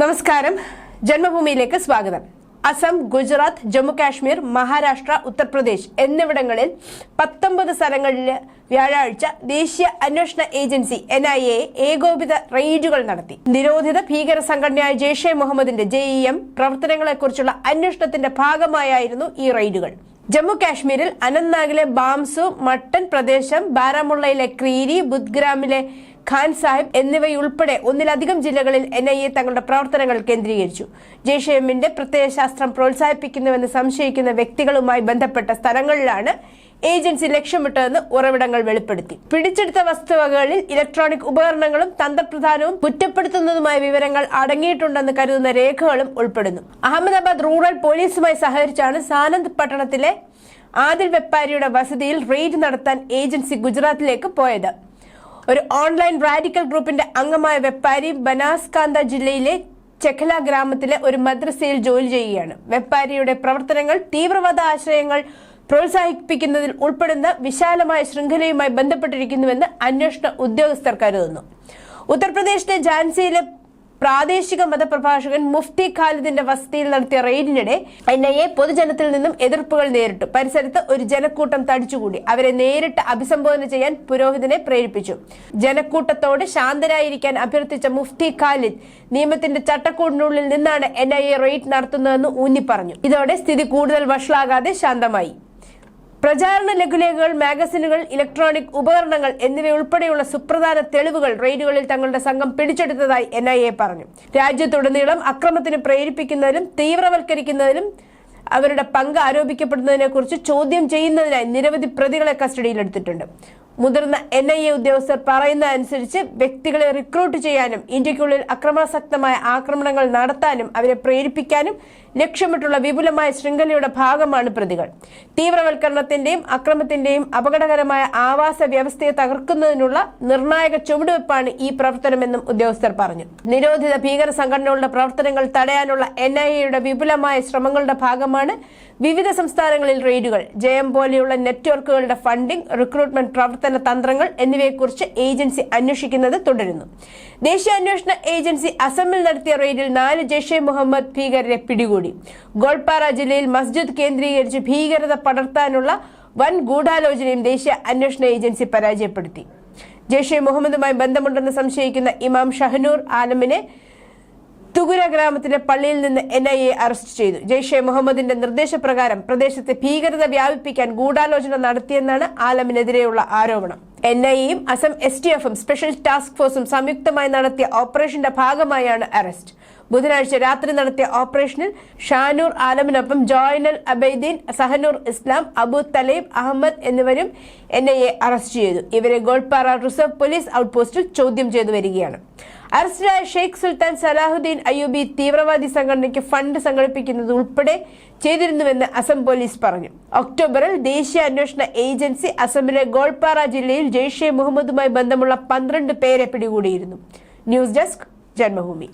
നമസ്കാരം. ജന്മഭൂമിയിലേക്ക് സ്വാഗതം. അസം ഗുജറാത്ത് ജമ്മു കാശ്മീർ മഹാരാഷ്ട്ര ഉത്തർപ്രദേശ് എന്നിവിടങ്ങളിൽ പത്തൊമ്പത് സ്ഥലങ്ങളിൽ വ്യാഴാഴ്ച ദേശീയ അന്വേഷണ ഏജൻസി എൻ ഐ എ ഏകോപിത റെയ്ഡുകൾ നടത്തി. നിരോധിത ഭീകര സംഘടനയായ ജെയ്ഷെ മുഹമ്മദിന്റെ ജെ ഇ എം പ്രവർത്തനങ്ങളെക്കുറിച്ചുള്ള അന്വേഷണത്തിന്റെ ഭാഗമായായിരുന്നു ഈ റെയ്ഡുകൾ. ജമ്മു കാശ്മീരിൽ അനന്ത്നാഗിലെ ബാംസു മട്ടൻ പ്രദേശം ബാരാമുള്ളയിലെ ക്രീരി ബുദ്ഗ്രാമിലെ ഖാൻ സാഹിബ് എന്നിവയുൾപ്പെടെ ഒന്നിലധികം ജില്ലകളിൽ എൻ ഐ എ തങ്ങളുടെ പ്രവർത്തനങ്ങൾ കേന്ദ്രീകരിച്ചു. ജെയ്ഷെ എമ്മിന്റെ പ്രത്യയശാസ്ത്രം പ്രോത്സാഹിപ്പിക്കുന്നുവെന്ന് സംശയിക്കുന്ന വ്യക്തികളുമായി ബന്ധപ്പെട്ട സ്ഥലങ്ങളിലാണ് ഏജൻസി ലക്ഷ്യമിട്ടതെന്ന് ഉറവിടങ്ങൾ വെളിപ്പെടുത്തി. പിടിച്ചെടുത്ത വസ്തുവകകളിൽ ഇലക്ട്രോണിക് ഉപകരണങ്ങളും തന്ത്രപ്രധാനവും കുറ്റപ്പെടുത്തുന്നതുമായ വിവരങ്ങൾ അടങ്ങിയിട്ടുണ്ടെന്ന് കരുതുന്ന രേഖകളും ഉൾപ്പെടുന്നു. അഹമ്മദാബാദ് റൂറൽ പോലീസുമായി സഹകരിച്ചാണ് സാനന്ദ് പട്ടണത്തിലെ ആദിൽ വെപ്പാരിയുടെ വസതിയിൽ റെയ്ഡ് നടത്താൻ ഏജൻസി ഗുജറാത്തിലേക്ക് പോയത്. ഒരു ഓൺലൈൻ റാഡിക്കൽ ഗ്രൂപ്പിന്റെ അംഗമായ വെപ്പാരി ബനാസ്കാന്ത ജില്ലയിലെ ചെഖല ഗ്രാമത്തിലെ ഒരു മദ്രസയിൽ ജോലി ചെയ്യുകയാണ്. വെപ്പാരിയുടെ പ്രവർത്തനങ്ങൾ തീവ്രവാദ ആശയങ്ങൾ പ്രോത്സാഹിപ്പിക്കുന്നതിൽ ഉൾപ്പെടുന്ന വിശാലമായ ശൃംഖലയുമായി ബന്ധപ്പെട്ടിരിക്കുന്നുവെന്ന് അന്വേഷണ ഉദ്യോഗസ്ഥർ കരുതുന്നു. ഉത്തർപ്രദേശിലെ ഝാൻസിയിലെ പ്രാദേശിക മതപ്രഭാഷകൻ മുഫ്തി ഖാലിദിന്റെ വസതിയിൽ നടത്തിയ റെയ്ഡിനിടെ എൻ ഐ എ പൊതുജനത്തിൽ നിന്നും എതിർപ്പുകൾ നേരിട്ടു. പരിസരത്ത് ഒരു ജനക്കൂട്ടം തടിച്ചുകൂടി. അവരെ നേരിട്ട് അഭിസംബോധന ചെയ്യാൻ പുരോഹിതനെ പ്രേരിപ്പിച്ചു. ജനക്കൂട്ടത്തോട് ശാന്തരായിരിക്കാൻ അഭ്യർത്ഥിച്ച മുഫ്തി ഖാലിദ് നിയമത്തിന്റെ ചട്ടക്കൂടിനുള്ളിൽ നിന്നാണ് എൻ ഐ എ റെയ്ഡ് നടത്തുന്നതെന്ന് ഊന്നി പറഞ്ഞു ഇതോടെ സ്ഥിതി കൂടുതൽ വഷളാകാതെ ശാന്തമായി. പ്രചാരണ ലഘുലേഖകൾ മാഗസിനുകൾ ഇലക്ട്രോണിക് ഉപകരണങ്ങൾ എന്നിവയുൾപ്പെടെയുള്ള സുപ്രധാന തെളിവുകൾ റെയ്ഡുകളിൽ തങ്ങളുടെ സംഘം പിടിച്ചെടുത്തതായി എൻ പറഞ്ഞു. രാജ്യത്തുടനീളം അക്രമത്തിന് പ്രേരിപ്പിക്കുന്നതിലും തീവ്രവൽക്കരിക്കുന്നതിലും അവരുടെ പങ്ക് ആരോപിക്കപ്പെടുന്നതിനെ കുറിച്ച് ചോദ്യം ചെയ്യുന്നതിനായി നിരവധി പ്രതികളെ കസ്റ്റഡിയിലെടുത്തിട്ടുണ്ട്. മുതിർന്ന എൻ ഐ എ ഉദ്യോഗസ്ഥർ പറയുന്ന അനുസരിച്ച് വ്യക്തികളെ റിക്രൂട്ട് ചെയ്യാനും ഇന്ത്യക്കുള്ളിൽ അക്രമാസക്തമായ ആക്രമണങ്ങൾ നടത്താനും അവരെ പ്രേരിപ്പിക്കാനും ലക്ഷ്യമിട്ടുള്ള വിപുലമായ ശൃംഖലയുടെ ഭാഗമാണ് പ്രതികൾ. തീവ്രവൽക്കരണത്തിന്റെയും അക്രമത്തിന്റെയും അപകടകരമായ ആവാസ വ്യവസ്ഥയെ തകർക്കുന്നതിനുള്ള നിർണായക ചുവടുവെപ്പാണ് ഈ പ്രവർത്തനമെന്നും ഉദ്യോഗസ്ഥർ പറഞ്ഞു. നിരോധിത ഭീകര സംഘടനകളുടെ പ്രവർത്തനങ്ങൾ തടയാനുള്ള എൻ ഐ എയുടെ വിപുലമായ ശ്രമങ്ങളുടെ ഭാഗമാണ് വിവിധ സംസ്ഥാനങ്ങളിൽ റെയ്ഡുകൾ. ജയം പോലെയുള്ള നെറ്റ്വർക്കുകളുടെ ഫണ്ടിംഗ് റിക്രൂട്ട്മെന്റ് പ്രവർത്തന തന്ത്രങ്ങൾ എന്നിവയെക്കുറിച്ച് ഏജൻസി അന്വേഷിക്കുന്നത് തുടരുന്നു. ദേശീയ അന്വേഷണ ഏജൻസി അസമിൽ നടത്തിയ റെയ്ഡിൽ നാല് ജെയ്ഷെ മുഹമ്മദ് ഭീകരരെ പിടികൂടി. ഗോൾപാറ ജില്ലയിൽ മസ്ജിദ് കേന്ദ്രീകരിച്ച് ഭീകരത പടർത്താനുള്ള വൻ ഗൂഢാലോചനയും ദേശീയ അന്വേഷണ ഏജൻസി പരാജയപ്പെടുത്തി. ജെയ്ഷെ മുഹമ്മദുമായി ബന്ധമുണ്ടെന്ന് സംശയിക്കുന്ന ഇമാം ഷഹനൂർ ആലമിനെ തുകുര ഗ്രാമത്തിലെ പള്ളിയിൽ നിന്ന് എൻ ഐ എ അറസ്റ്റ് ചെയ്തു. ജെയ്ഷെ മുഹമ്മദിന്റെ നിർദ്ദേശപ്രകാരം പ്രദേശത്തെ ഭീകരത വ്യാപിപ്പിക്കാൻ ഗൂഢാലോചന നടത്തിയെന്നാണ് ആലമിനെതിരെയുള്ള ആരോപണം. എൻ ഐ എയും അസം എസ് ടി എഫും സ്പെഷ്യൽ ടാസ്ക് ഫോഴ്സും സംയുക്തമായി നടത്തിയ ഓപ്പറേഷന്റെ ഭാഗമായാണ് അറസ്റ്റ് ബുധനാഴ്ച രാത്രി നടത്തിയ ഓപ്പറേഷനിൽ ഷാനൂർ ആലമിനൊപ്പം ജോയിനൽ അബൈദീൻ സഹനൂർ ഇസ്ലാം അബു തലീബ് അഹമ്മദ് എന്നിവരും എൻ ഐ എ അറസ്റ്റ് ചെയ്തു. ഇവരെ ഗോൾപാറ റിസർവ് പോലീസ് ഔട്ട്പോസ്റ്റിൽ ചോദ്യം ചെയ്തു വരികയാണ്. അറസ്റ്റിലായ ഷെയ്ഖ് സുൽത്താൻ സലാഹുദ്ദീൻ അയ്യൂബി തീവ്രവാദി സംഘടനയ്ക്ക് ഫണ്ട് സംഘടിപ്പിക്കുന്നത് ഉൾപ്പെടെ ചെയ്തിരുന്നുവെന്ന് അസം പോലീസ് പറഞ്ഞു. ഒക്ടോബറിൽ ദേശീയ അന്വേഷണ ഏജൻസി അസമിലെ ഗോൾപാറ ജില്ലയിൽ ജെയ്ഷെ മുഹമ്മദുമായി ബന്ധമുള്ള പന്ത്രണ്ട് പേരെ പിടികൂടിയിരുന്നു. News desk Janmabhumi.